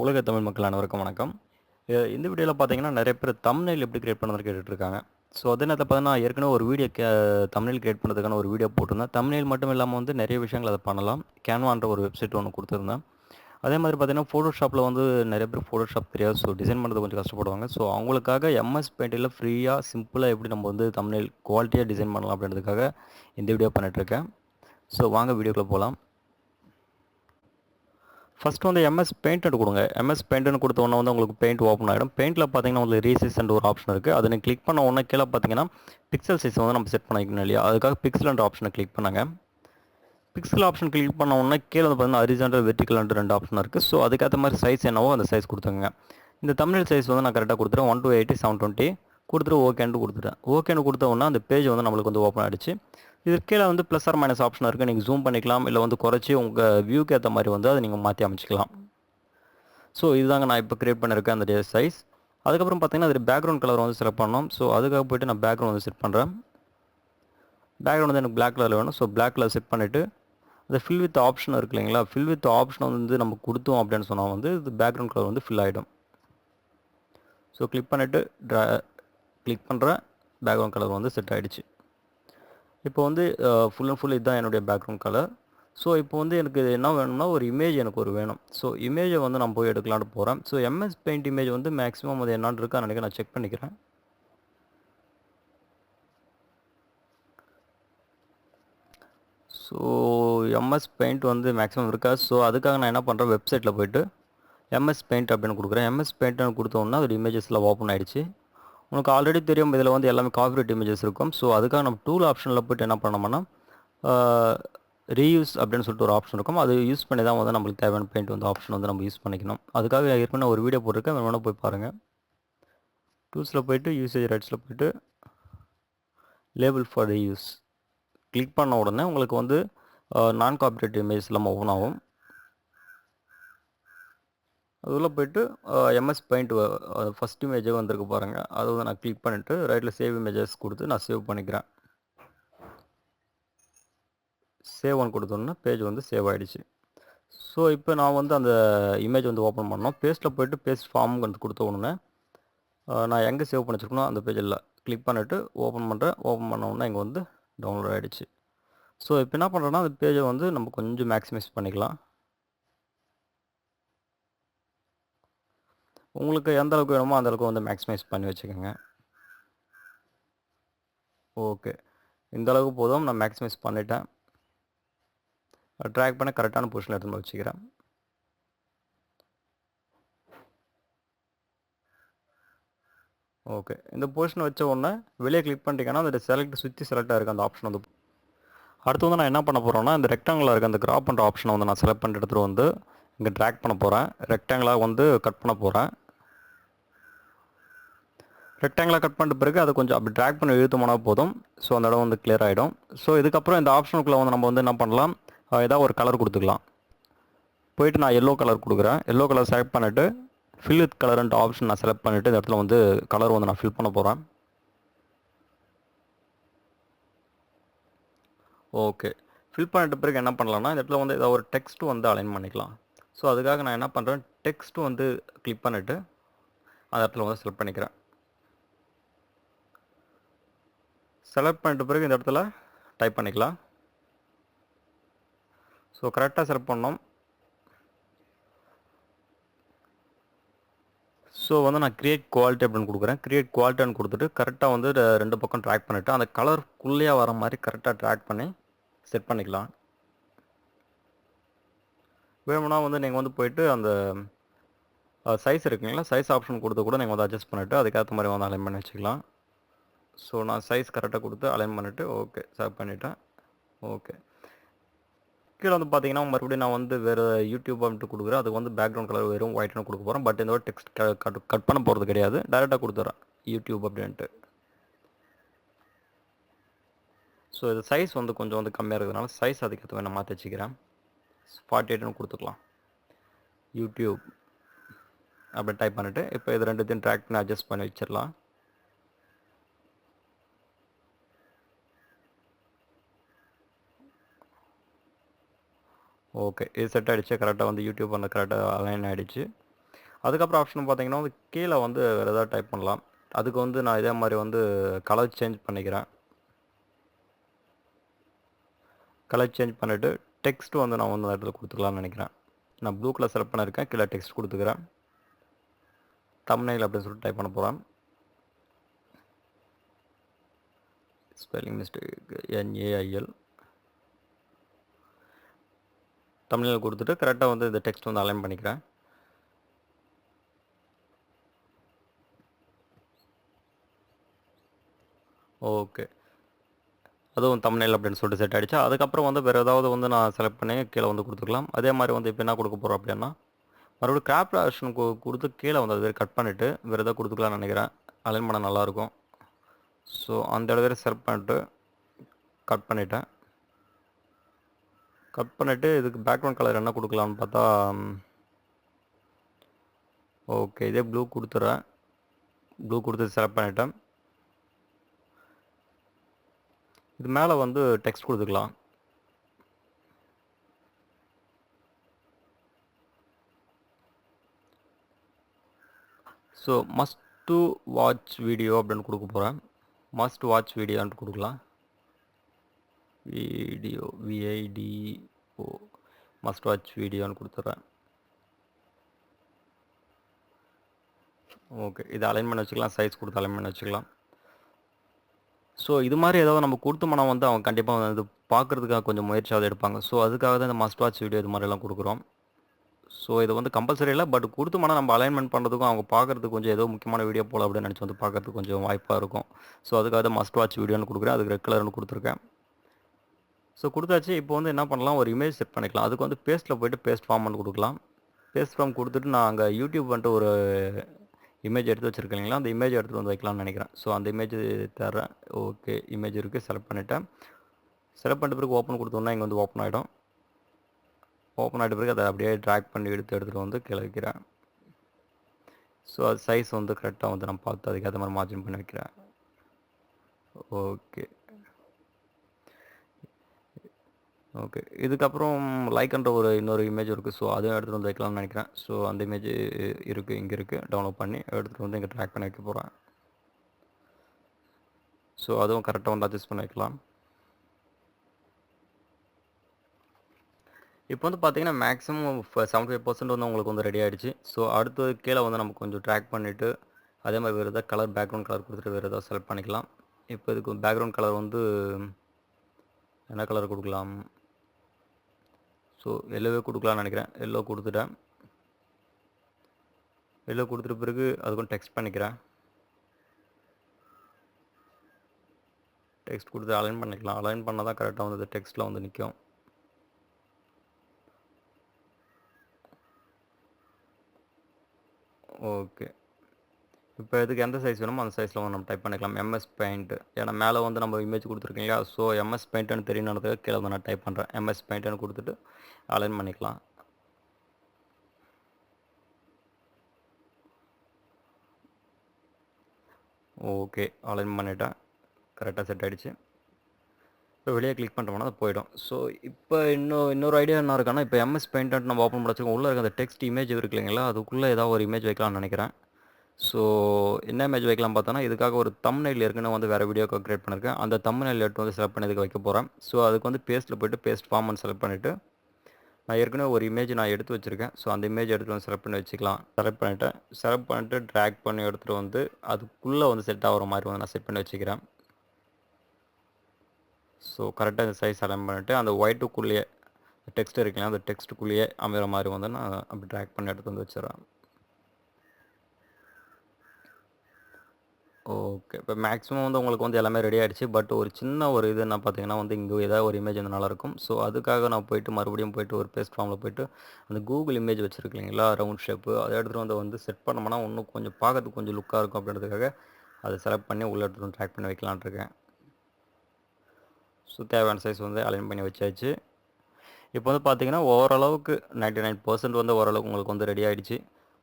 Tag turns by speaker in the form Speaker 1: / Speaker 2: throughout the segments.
Speaker 1: உலக தமிழ் மக்கள் அனைவருக்கும் வணக்கம். இந்த வீடியோவில் பார்த்தீங்கன்னா நிறைய பேர் தமிழில் எப்படி கிரியேட் பண்ணுறது கேட்டுட்ருக்காங்க. ஸோ அதே நேரத்தில் பார்த்தீங்கன்னா ஏற்கனவே ஒரு வீடியோ கே தமிழில் கிரியேட் பண்ணுறதுக்கான ஒரு வீடியோ போட்டிருந்தேன். தமிழில் மட்டும் இல்லாமல் வந்து நிறைய விஷயங்கள் அதை பண்ணலாம். கேன்வான்ற ஒரு வெப்சைட் ஒன்று கொடுத்துருந்தேன். அதே மாதிரி பார்த்தீங்கன்னா ஃபோட்டோஷாப்பில் வந்து நிறைய பேர் ஃபோட்டோஷாப் தெரியாது. ஸோ டிசைன் பண்ணுறது கொஞ்சம் கஷ்டப்படுவாங்க. ஸோ அவங்களுக்காக எம்எஸ் பெயிண்டில் ஃப்ரீயாக சிம்பிளாக எப்படி நம்ம வந்து தமிழ்நெல் குவாலிட்டியாக டிசைன் பண்ணலாம் அப்படின்றதுக்காக இந்த வீடியோ பண்ணிகிட்ருக்கேன் ஸோ வாங்க வீடியோக்குள்ளே போகலாம் ஃபஸ்ட்டு வந்து எம்எஸ் பெயிண்ட்னு கொடுங்க. எம்எஸ் பெயிண்ட்னு கொடுத்த உடனே வந்து உங்களுக்கு பெயிண்ட் ஓப்பன் ஆகிடும் பெயிண்டில் பார்த்தீங்கன்னா உங்களுக்கு ரீசைஸ்ன்ற ஒரு ஆப்ஷன் இருக்குது அதை நீங்கள் கிளிக் பண்ண உடனே கீழே பார்த்தீங்கன்னா பிக்சல் சைஸ் வந்து நம்ம செட் பண்ணிக்கணும் இல்லையா? அதுக்காக பிக்சல்ன்ற ஆப்ஷனை கிளிக் பண்ணுங்க. பிக்சல் ஆப்ஷன் கிளிக் பண்ண உடனே கீழே வந்து பார்த்தீங்கன்னா ஹரிசாண்டல் வெர்டிக்கல்ன்ற ரெண்டு ஆப்ஷன் இருக்குது ஸோ அதுக்கேற்ற மாதிரி சைஸ் என்னவோ அந்த சைஸ் கொடுத்துங்க இந்த தமிழ் சைஸ் வந்து நான் கரெக்டாக கொடுத்துறேன். One two eighty seven twenty கொடுத்துட்டு ஓகேன்ட்டு கொடுத்துட்டேன். ஓகேன்னு கொடுத்த உடனே அந்த பேஜ் வந்து நம்மளுக்கு வந்து ஓப்பன் ஆகிடுச்சு இது கீழே வந்து ப்ளஸ் ஆர் மைனஸ் ஆப்ஷன் இருக்குது நீங்கள் ஜூம் பண்ணிக்கலாம். இல்லை வந்து குறைச்சி உங்கள் வியூக்கு ஏற்ற மாதிரி வந்து அதை நீங்கள் மாற்றி அமைச்சிக்கலாம். ஸோ இதுதாங்க நான் இப்போ க்ரியேட் பண்ணியிருக்கேன் அந்த சைஸ் அதுக்கப்புறம் பார்த்தீங்கன்னா அது பேக்ரவுண்ட் கலர் வந்து செலக்ட் பண்ணோம் ஸோ அதுக்காக போய்ட்டு நான் பேக்ரவுண்ட் வந்து செட் பண்ணுறேன் பேக்ரவுண்ட் வந்து எனக்கு பிளாக் கலர் வேணும். ஸோ பிளாக் கலர் செட் பண்ணிவிட்டு அந்த ஃபில் வித் ஆப்ஷன் இருக்கு இல்லைங்களா? ஃபில் வித் ஆப்ஷன் வந்து நம்ம கொடுத்தோம் அப்படின்னு சொன்னால் வந்து இது பேக்ரவுண்ட் கலர் வந்து ஃபில் ஆகிடும் ஸோ கிளிக் பண்ணிவிட்டு ட்ரா கிளிக் பண்ணுறேன் பேக்ரவுண்ட் கலர் வந்து செட் ஆகிடுச்சு இப்போ வந்து ஃபுல் அண்ட் ஃபுல் இதுதான் என்னுடைய பேக்ரவுண்ட் கலர் ஸோ இப்போ வந்து எனக்கு என்ன வேணும்னா ஒரு இமேஜ் எனக்கு ஒரு வேணும். ஸோ இமேஜை வந்து நான் போய் எடுக்கலான்னு போகிறேன் ஸோ எம்எஸ் பெயிண்ட் இமேஜ் வந்து மேக்ஸிமம் அது என்னான்னு இருக்கா நினைக்க நான் செக் பண்ணிக்கிறேன். ஸோ எம்எஸ் பெயிண்ட் வந்து மேக்ஸிமம் இருக்கா? ஸோ அதுக்காக நான் என்ன பண்ணுறேன் வெப்சைட்டில் போய்ட்டு எம்எஸ் பெயிண்ட் அப்படின்னு கொடுக்குறேன். எம்எஸ் பெயிண்ட்னு கொடுத்தோன்னா அதோட இமேஜஸில் ஓப்பன் ஆகிடுச்சு உனக்கு ஆல்ரெடி தெரியும் இதில் வந்து எல்லாமே காப்பிரைட் இமேஜஸ் இருக்கும். ஸோ அதுக்காக நம்ம டூல் ஆப்ஷனில் போய்ட்டு என்ன பண்ணோம்னா ரீயூஸ் அப்படின்னு சொல்லிட்டு ஒரு ஆப்ஷன் இருக்கும். அது யூஸ் பண்ணி தான் வந்து நம்மளுக்கு தேவையான பெயிண்ட் வந்து ஆப்ஷன் வந்து நம்ம யூஸ் பண்ணிக்கணும். அதுக்காக ஏற்கனவே ஒரு வீடியோ போட்டிருக்கேன் வேணால் போய் பாருங்கள் டூல்ஸில் போயிட்டு யூசேஜ் ரைட்ஸில் போயிட்டு லேபிள் ஃபார் ரீயூஸ் கிளிக் பண்ண உடனே உங்களுக்கு வந்து நான் காப்பிரேட் இமேஜ் எல்லாம் ஓன் ஆகும். அது உள்ளே போயிட்டு எம்எஸ் பெயிண்ட் ஃபஸ்ட் இமேஜே வந்திருக்கு பாருங்கள் அதை வந்து நான் கிளிக் பண்ணிவிட்டு ரைட்டில் சேவ் இமேஜஸ் கொடுத்து நான் சேவ் பண்ணிக்கிறேன். சேவ் ஒன் கொடுத்தோன்னா பேஜ் வந்து சேவ் ஆகிடுச்சு ஸோ இப்போ நான் வந்து அந்த இமேஜ் வந்து ஓப்பன் பண்ணோம். பேஸ்ட்டில் போயிட்டு பேஸ்ட் ஃபார்ம் வந்து கொடுத்த உடனே நான் எங்கே சேவ் பண்ணி வச்சுருக்கணும் அந்த பேஜில் கிளிக் பண்ணிவிட்டு ஓப்பன் பண்ணுறேன் ஓப்பன் பண்ண உடனே இங்கே வந்து டவுன்லோட் ஆகிடுச்சு ஸோ இப்போ என்ன பண்ணுறேன்னா அந்த பேஜை வந்து நம்ம கொஞ்சம் மேக்ஸிமைஸ் பண்ணிக்கலாம். உங்களுக்கு எந்த அளவுக்கு வேணுமோ அந்த அளவுக்கு வந்து மேக்ஸிமைஸ் பண்ணி வச்சுக்கோங்க. ஓகே இந்த அளவுக்கு போதும். நான் மேக்ஸிமைஸ் பண்ணிட்டேன். ட்ராக் பண்ண கரெக்டான பொசிஷனில் எடுத்து வச்சுக்கிறேன். ஓகே இந்த பொசிஷன் வச்ச உடனே வெளியே கிளிக் பண்ணிட்டீங்கன்னா அந்த செலக்ட் சுற்றி செலக்டாக இருக்குது அந்த ஆப்ஷன் வந்து அடுத்து வந்து நான் என்ன பண்ண போகிறேன்னா இந்த ரெக்டாங்கிளாக இருக்க அந்த கிராப் பண்ணுற ஆப்ஷனை வந்து நான் செலக்ட் பண்ணிட்டு எடுத்துகிட்டு வந்து இங்கே ட்ராக் பண்ண போகிறேன் ரெக்டாங்கிளாக வந்து கட் பண்ண போகிறேன் ரெக்டாங்கிளாக கட் பண்ணிட்டு பிறகு அதை கொஞ்சம் அப்படி ட்ராக் பண்ணி இழுத்தோம்னா போதும். ஸோ அந்த இடம் வந்து கிளியர் ஆகிடும் ஸோ இதுக்கப்புறம் இந்த ஆப்ஷனுக்குள்ளே வந்து நம்ம வந்து என்ன பண்ணலாம்? ஏதாவது ஒரு கலர் கொடுத்துக்கலாம். போயிட்டு நான் எல்லோ கலர் கொடுக்குறேன். எல்லோ கலர் செலக்ட் பண்ணிவிட்டு ஃபில் வித் கலர்ன்ற ஆப்ஷன் நான் செலக்ட் பண்ணிவிட்டு இந்த இடத்துல வந்து கலர் வந்து நான் ஃபில் பண்ண போகிறேன் ஓகே ஃபில் பண்ணிட்ட பிறகு என்ன பண்ணலாம்னா இந்த இடத்துல வந்து ஏதாவது ஒரு டெக்ஸ்ட் வந்து அலைன் பண்ணிக்கலாம். ஸோ அதுக்காக நான் என்ன பண்ணுறேன் டெக்ஸ்ட் வந்து கிளிக் பண்ணிவிட்டு அந்த இடத்துல வந்து செலக்ட் பண்ணிக்கிறேன். செலக்ட் பண்ணிட்ட பிறகு இந்த இடத்துல டைப் பண்ணிக்கலாம். ஸோ கரெக்டாக செலக்ட் பண்ணோம். ஸோ வந்து நான் க்ரியேட் குவாலிட்டி அப்படின்னு கொடுக்குறேன். க்ரியேட் குவாலிட்டின்னு கொடுத்துட்டு கரெக்டாக வந்து ரெண்டு பக்கம் ட்ராக் பண்ணிவிட்டு அந்த கலருக்குள்ளேயே வர மாதிரி கரெக்டாக ட்ராக் பண்ணி செட் பண்ணிக்கலாம். வேணும்னா வந்து நீங்கள் வந்து போயிட்டு அந்த சைஸ் இருக்குங்களா சைஸ் ஆப்ஷன் கொடுத்து கூட நீங்கள் வந்து அட்ஜஸ்ட் பண்ணிவிட்டு அதுக்கேற்ற மாதிரி வந்து அலைன் பண்ணி வச்சுக்கலாம். ஸோ நான் சைஸ் கரெக்டாக கொடுத்து அலைன் பண்ணிவிட்டு ஓகே சேவ் பண்ணிவிட்டேன் ஓகே கீழே வந்து பார்த்தீங்கன்னா மறுபடியும் நான் வந்து வேறு யூடியூப் அப்படின்ட்டு கொடுக்குறேன். அதுக்கு வந்து பேக்ரவுண்ட் கலர் வெறும் ஒயிட்னு கொடுக்க போகிறேன் பட் இந்த டெக்ஸ்ட் கட் கட் பண்ண போகிறது கிடையாது. டேரெக்டாக கொடுத்துட்றேன் யூடியூப் அப்படின்ட்டு. ஸோ இது சைஸ் வந்து கொஞ்சம் வந்து கம்மியாக இருக்கிறதுனால சைஸ் அதுக்கேற்ற மாதிரி நான் மாற்றி வச்சுக்கிறேன். ஃபார்ட்டி எயிட்னு கொடுத்துக்கலாம். யூடியூப் அப்படி டைப் பண்ணிவிட்டு இப்போ இது ரெண்டுத்தையும் ட்ராக் பண்ணி அட்ஜஸ்ட் பண்ணி வச்சிடலாம். ஓகே இது செட் ஆகிடுச்சு கரெக்டாக வந்து யூடியூப் வந்து கரெக்டாக அலைன் ஆகிடுச்சு அதுக்கப்புறம் ஆப்ஷன் பார்த்தீங்கன்னா வந்து கீழே வந்து வேறு ஏதாவது டைப் பண்ணலாம். அதுக்கு வந்து நான் இதே மாதிரி வந்து கலர் சேஞ்ச் பண்ணிக்கிறேன். கலர் சேஞ்ச் பண்ணிவிட்டு டெக்ஸ்ட் வந்து நான் வந்து அந்த இடத்துல கொடுத்துக்கலாம்னு நினைக்கிறேன். நான் ப்ளூ கலர் செலக்ட் பண்ணியிருக்கேன். கீழே டெக்ஸ்ட் கொடுத்துக்கிறேன். தம்னைல் அப்படின்னு சொல்லிட்டு டைப் பண்ண போகிறேன் ஸ்பெல்லிங் மிஸ்டேக் என்ஏஐஎல் தமிழில் கொடுத்துட்டு கரெக்டாக வந்து இந்த டெக்ஸ்ட் வந்து அலைன் பண்ணிக்கிறேன். ஓகே அதுவும் தமிழில் அப்படின்னு சொல்லிட்டு செட் ஆகிடுச்சு அதுக்கப்புறம் வந்து வேறு ஏதாவது வந்து நான் செலக்ட் பண்ணி கீழே வந்து கொடுத்துக்கலாம். அதே மாதிரி வந்து இப்போ என்ன கொடுக்க போகிறோம் அப்படின்னா மறுபடியும் கிராப் ஆப்ஷன் கொடுத்து கீழே வந்து அது கட் பண்ணிவிட்டு வேறு ஏதாவது கொடுத்துக்கலாம்னு நினைக்கிறேன். அலைன் பண்ண நல்லாயிருக்கும் ஸோ அந்த இடத்துல செலக்ட் பண்ணிட்டு கட் பண்ணிட்டேன். கட் பண்ணிவிட்டு இதுக்கு பேக்ரவுண்ட் கலர் என்ன கொடுக்கலாம்னு பார்த்தா ஓகே இதே ப்ளூ கொடுத்துட்றேன் ப்ளூ கொடுத்து செலக்ட் பண்ணிட்டேன். இது மேலே வந்து டெக்ஸ்ட் கொடுத்துக்கலாம். So must to watch video அப்படின்னு கொடுக்க போகிறேன் மஸ்ட் வாட்ச் வீடியோன்ட்டு கொடுக்கலாம். வீடியோ விஐடிஓ மஸ்ட் வாட்ச் வீடியோன்னு கொடுத்துட்றேன் ஓகே இது அலைன் பண்ணி வச்சுக்கலாம். சைஸ் கொடுத்து அலைன் பண்ணி வச்சுக்கலாம். ஸோ இது மாதிரி ஏதாவது நம்ம கொடுத்தோம்னா வந்து அவங்க கண்டிப்பாக வந்து பார்க்குறதுக்காக கொஞ்சம் முயற்சியாவது எடுப்பாங்க. ஸோ அதுக்காக தான் இந்த மஸ்ட் வாட்ச் வீடியோ இது மாதிரிலாம் கொடுக்குறோம். ஸோ இது வந்து கம்பல்சரி இல்லை பட் கொடுத்தோம்னா நம்ம அலைன்மெண்ட் பண்ணுறதுக்கும் அவங்க பார்க்குறதுக்கு கொஞ்சம் ஏதோ முக்கியமான வீடியோ போல் அப்படின்னு நினச்சி வந்து பார்க்குறதுக்கு கொஞ்சம் வாய்ப்பாக இருக்கும். ஸோ அதுக்காக தான் மஸ்ட் வாட்ச் வீடியோன்னு கொடுக்குறேன். அதுக்கு ரெட் கலர்னு கொடுத்துருக்கேன். ஸோ கொடுத்தாச்சு. இப்போ வந்து என்ன பண்ணலாம்? ஒரு இமேஜ் செட் பண்ணிக்கலாம். அதுக்கு வந்து பேஸ்ட்டில் போய்ட்டு பேஸ்ட் ஃபார்ம் கொடுக்கலாம். பேஸ்ட் ஃபார்ம் கொடுத்துட்டு நான் அங்கே யூடியூப் வந்துட்டு ஒரு இமேஜ் எடுத்து வச்சுருக்கேன் அந்த இமேஜ் எடுத்துகிட்டு வந்து வைக்கலாம்னு நினைக்கிறேன். ஸோ அந்த இமேஜ் தரேன் ஓகே இமேஜ் இருக்குது செலக்ட் பண்ணிவிட்டேன் செலக்ட் பண்ணிட்ட பிறகு ஓப்பன் கொடுத்தோன்னா இங்கே வந்து ஓப்பன் ஆகிடும் ஓப்பன் ஆகிட்ட பிறகு அதை அப்படியே ட்ராக் பண்ணி எடுத்து எடுத்துகிட்டு வந்து கீழே வைக்கிறேன் ஸோ அது சைஸ் வந்து கரெக்டாக வந்து நான் பார்த்து அதுக்கேற்ற மாதிரி மார்ஜின் பண்ணி வைக்கிறேன். ஓகே ஓகே இதுக்கப்புறம் லைக்ன்ற ஒரு இன்னொரு இமேஜ் இருக்குது ஸோ அதையும் எடுத்துகிட்டு வந்து வைக்கலாம்னு நினைக்கிறேன். ஸோ அந்த இமேஜ் இருக்குது இங்கே இருக்குது டவுன்லோட் பண்ணி எடுத்துகிட்டு வந்து இங்கே ட்ராக் பண்ணி வைக்க போகிறேன் ஸோ அதுவும் கரெக்டாக வந்து அட்ஜஸ்ட் பண்ணி வைக்கலாம். இப்போ வந்து பார்த்தீங்கன்னா மேக்ஸிமம் செவன்டி ஃபைவ் பர்சன்ட் வந்து உங்களுக்கு வந்து ரெடி ஆகிடுச்சு ஸோ அடுத்து கீழே வந்து நம்ம கொஞ்சம் ட்ராக் பண்ணிவிட்டு அதே மாதிரி வேறு எதாவது கலர் பேக்ரவுண்ட் கலர் கொடுத்துட்டு வேறு எதாவது செலக்ட் பண்ணிக்கலாம். இப்போ இதுக்கு பேக்ரவுண்ட் கலர் வந்து என்ன கலர் கொடுக்கலாம்? ஸோ எல்லோவே கொடுக்கலாம்னு நினைக்கிறேன். எல்லோ கொடுத்துட்டேன். எல்லோ கொடுத்துட்ட பிறகு அதுக்கும் டெக்ஸ்ட் பண்ணிக்கிறேன். டெக்ஸ்ட் கொடுத்து அலைன் பண்ணிக்கலாம். அலைன் பண்ணால் தான் கரெக்டாக வந்து டெக்ஸ்ட்டில் வந்து நிற்கும் ஓகே இப்போ இதுக்கு எந்த சைஸ் வேணுமோ அந்த சைஸில் வந்து நம்ம டைப் பண்ணிக்கலாம். எம்எஸ் பெயிண்ட் ஏன்னா மேலே வந்து நம்ம இமேஜ் கொடுத்துருக்கீங்களா ஸோ எம்எஸ் பெயிண்ட்னு தெரியணுன்றதுக்கு கீழே வந்து நான் டைப் பண்ணுறேன் எம்எஸ் பெயிண்ட்னு கொடுத்துட்டு அலைன் பண்ணிக்கலாம். ஓகே அலைன் பண்ணிட்டேன். கரெக்டாக செட் ஆகிடுச்சு இப்போ வெளியே கிளிக் பண்ணுறோம்னா அது போயிடும். ஸோ இப்போ இன்னும் இன்னொரு ஐடியா என்ன இருக்கான்னா இப்போ எம்எஸ் பெயிண்ட் நம்ம ஓப்பன் பண்ண வச்சுக்கோங்க உள்ளே இருக்க அந்த டெக்ஸ்ட் இமேஜ் இருக்கு இல்லைங்களா? அதுக்குள்ளே ஏதாவது ஒரு இமேஜ் வைக்கலாம்னு நினைக்கிறேன். ஸோ என்ன இமேஜ் வைக்கலாம் பார்த்தோன்னா இதுக்காக ஒரு தம்னைல் ஏற்கனவே வந்து வேறு வீடியோக்கு க்ரியேட் பண்ணியிருக்கேன் அந்த தம்னைல் எடுத்து வந்து செலக்ட் பண்ணி இதுக்கு வைக்க போகிறேன் ஸோ அதுக்கு வந்து பேஸ்ட்டில் போய்ட்டு பேஸ்ட் ஃபார்ம்னு செலக்ட் பண்ணிவிட்டு நான் ஏற்கனவே ஒரு இமேஜ் நான் எடுத்து வச்சுருக்கேன். ஸோ அந்த இமேஜ் எடுத்து வந்து செலக்ட் பண்ணி வச்சுக்கலாம். செலக்ட் பண்ணிவிட்டேன் செலக்ட் பண்ணிட்டு ட்ராக் பண்ணி எடுத்துகிட்டு வந்து அதுக்குள்ளே வந்து செட் ஆகிற மாதிரி வந்து நான் செட் பண்ணி வச்சுக்கிறேன். ஸோ கரெக்டாக இந்த சைஸ் அலைன் பண்ணிவிட்டு அந்த ஒயிட்டுக்குள்ளேயே டெக்ஸ்ட் இருக்குல்ல அந்த டெக்ஸ்ட்டுக்குள்ளேயே அமைகிற மாதிரி வந்து நான் அப்படி ட்ராக் பண்ணி எடுத்து வந்து வச்சிடறேன். ஓகே. இப்போ மேக்ஸிமம் வந்து உங்களுக்கு வந்து எல்லாமே ரெடி ஆகிடுச்சு பட் ஒரு சின்ன ஒரு இது என்ன பார்த்தீங்கன்னா வந்து இங்கே ஏதாவது ஒரு இமேஜ் வந்து நல்லாயிருக்கும். ஸோ அதுக்காக நான் போயிட்டு மறுபடியும் போயிட்டு ஒரு பேஸ்ட் ஃபார்மில் போயிட்டு அந்த கூகுள் இமேஜ் வச்சுருக்கீங்களா ரவுண்ட் ஷேப்பு அதை எடுத்துகிட்டு வந்து வந்து செட் பண்ணோம்னா இன்னும் கொஞ்சம் பார்க்கறதுக்கு கொஞ்சம் லுக்காக இருக்கும் அப்படின்றதுக்காக அதை செலக்ட் பண்ணி உள்ள எடுத்துகிட்டு வந்து ட்ராக் பண்ணி வைக்கலான் இருக்கேன். ஸோ தேவையான சைஸ் வந்து அலைன் பண்ணி வச்சாச்சு. இப்போ வந்து பார்த்தீங்கன்னா ஓரளவுக்கு நைன்ட்டி நைன் பர்சன்ட் வந்து ஓரளவுக்கு உங்களுக்கு வந்து ரெடி ஆகிடுச்சு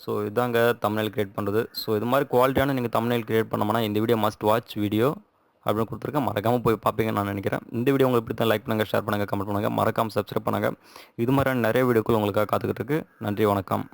Speaker 1: ஸோ இதாங்க தம்னைல் கிரியேட் பண்ணுறது ஸோ இது மாதிரி குவாலிட்டியான நீங்கள் தமிழில் கிரியேட் பண்ணோம்னா இந்த வீடியோ மஸ்ட் வாட்ச் வீடியோ அப்படின்னு கொடுத்துருக்கேன் மறக்காமல் போய் பார்ப்பீங்கன்னு நான் நினைக்கிறேன். இந்த வீடியோ உங்களுக்கு பிடித்த லைக் பண்ணுங்கள் ஷேர் பண்ணுங்கள் கமெண்ட் பண்ணுங்கள் மறக்காமல் சப்ஸ்கிரைப் பண்ணுங்கள் இது மாதிரியான நிறைய வீடியோக்கள் உங்களுக்காக காத்துக்கிட்டு இருக்கு. நன்றி வணக்கம்.